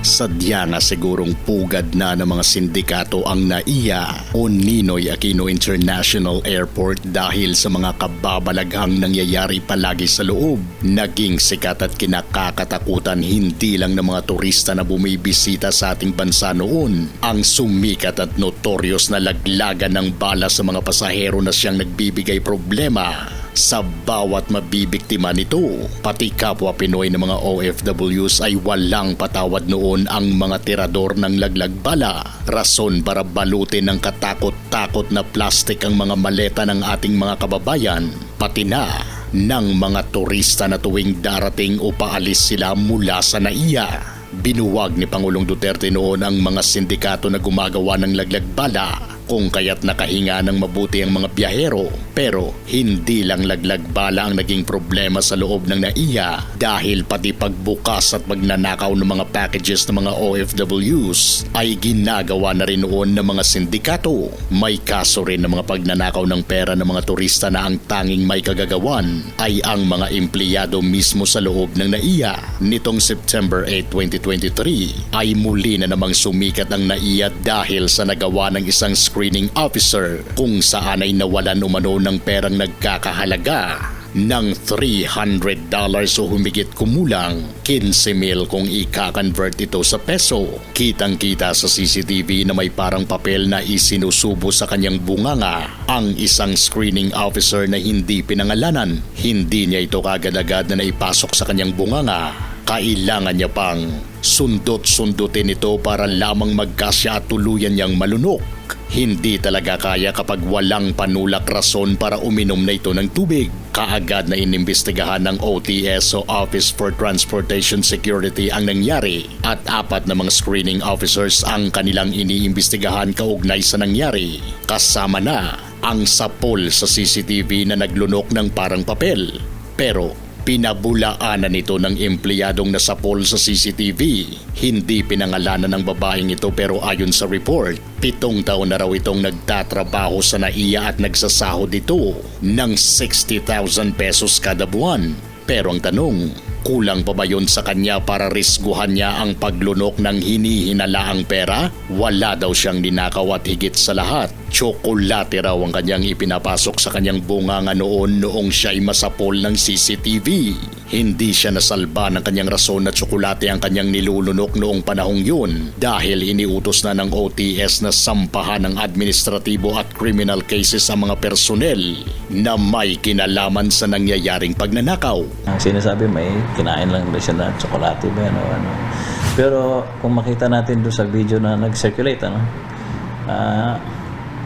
Sadya nga sigurong pugad na ng mga sindikato ang NAIA o Ninoy Aquino International Airport dahil sa mga kababalaghang nangyayari palagi sa loob. Naging sikat at kinakakatakutan hindi lang ng mga turista na bumibisita sa ating bansa noon. Ang sumikat at notorious na laglagan ng bala sa mga pasahero na siyang nagbibigay problema sa bawat mabibiktima nito. Pati kapwa Pinoy ng mga OFWs ay walang patawad noon ang mga tirador ng laglag bala. Rason para balutin ng katakot-takot na plastik ang mga maleta ng ating mga kababayan. Pati na ng mga turista na tuwing darating o paalis sila mula sa NAIA. Binuwag ni Pangulong Duterte noon ang mga sindikato na gumagawa ng laglag bala kung kaya't nakahinga ng mabuti ang mga biyahero. Pero hindi lang laglag bala ang naging problema sa loob ng NAIA dahil pati pagbukas at magnanakaw ng mga packages ng mga OFWs ay ginagawa na rin noon ng mga sindikato. May kaso rin ng mga pagnanakaw ng pera ng mga turista na ang tanging may kagagawan ay ang mga empleyado mismo sa loob ng NAIA. Nitong September 8, 2023 ay muli na namang sumikat ang NAIA dahil sa nagawa ng isang screening officer kung saan ay nawalan umano ng perang nagkakahalaga ng $300 o humigit kumulang 15 mil kung ika-convert ito sa peso. Kitang-kita sa CCTV na may parang papel na isinusubo sa kanyang bunganga ang isang screening officer na hindi pinangalanan. Hindi niya ito kagad-agad na naipasok sa kanyang bunganga. Kailangan niya pang sundot-sundutin ito para lamang magkasya at tuluyan niyang malunok. Hindi talaga kaya kapag walang panulak rason para uminom na ito ng tubig. Kaagad na inimbestigahan ng OTS o Office for Transportation Security ang nangyari at apat na mga screening officers ang kanilang iniimbestigahan kaugnay sa nangyari. Kasama na ang sapol sa CCTV na naglunok ng parang papel. Pero Pinabulaanan nito ng empleyadong nasapol sa CCTV. Hindi pinangalanan ng babaeng ito pero ayon sa report, pitong taon na raw itong nagtatrabaho sa NAIA at nagsasahod ito ng 60,000 pesos kada buwan. Pero ang tanong, kulang pa ba yun sa kanya para risguhan niya ang paglunok ng hinihinalaang pera? Wala daw siyang ninakaw at higit sa lahat. Tsokolate raw ang kanyang ipinapasok sa kanyang bunganga noon noong siya'y masapol ng CCTV. Hindi siya nasalba ng kanyang rason na tsokolate ang kanyang nilulunok noong panahong yun dahil iniutos na ng OTS na sampahan ng administratibo at criminal cases sa mga personel na may kinalaman sa nangyayaring pagnanakaw. Ang sinasabi may kinain lang ba siya na tsokolate ba yan o ano. Pero kung makita natin doon sa video na nag-circulate, ano, ah,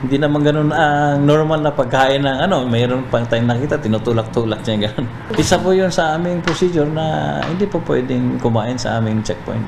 hindi naman ganun ang normal na pagkain ng ano, mayroon pang tayong nakita, tinutulak-tulak niya ganun. Isa po yun sa aming procedure na hindi po pwedeng kumain sa aming checkpoint.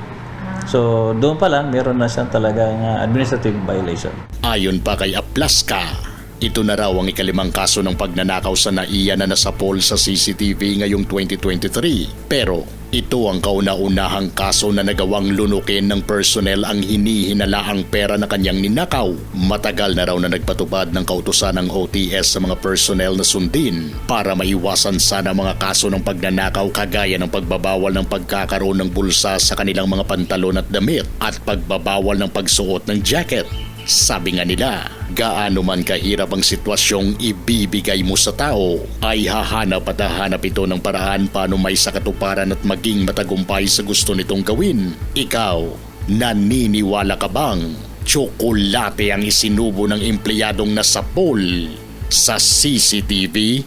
So, doon pa lang, meron na siyang talagang ah, administrative violation. Ayon pa kay Aplaska, ito na raw ang ikalimang kaso ng pagnanakaw sa NAIA na nasapol sa CCTV ngayong 2023. Pero ito ang kauna-unahang kaso na nagawang lunukin ng personnel ang hinihinalaang pera na kanyang ninakaw. Matagal na raw na nagpatupad ng kautusan ng OTS sa mga personnel na sundin para maiwasan sana mga kaso ng pagnanakaw kagaya ng pagbabawal ng pagkakaroon ng bulsa sa kanilang mga pantalon at damit at pagbabawal ng pagsuot ng jacket. Sabi nga nila, gaano man kahirap ang sitwasyong ibibigay mo sa tao, ay hahanap at hahanap ito ng paraan paano may sakatuparan at maging matagumpay sa gusto nitong gawin. Ikaw, naniniwala ka bang tsokolate ang isinubo ng empleyadong nasapol sa CCTV?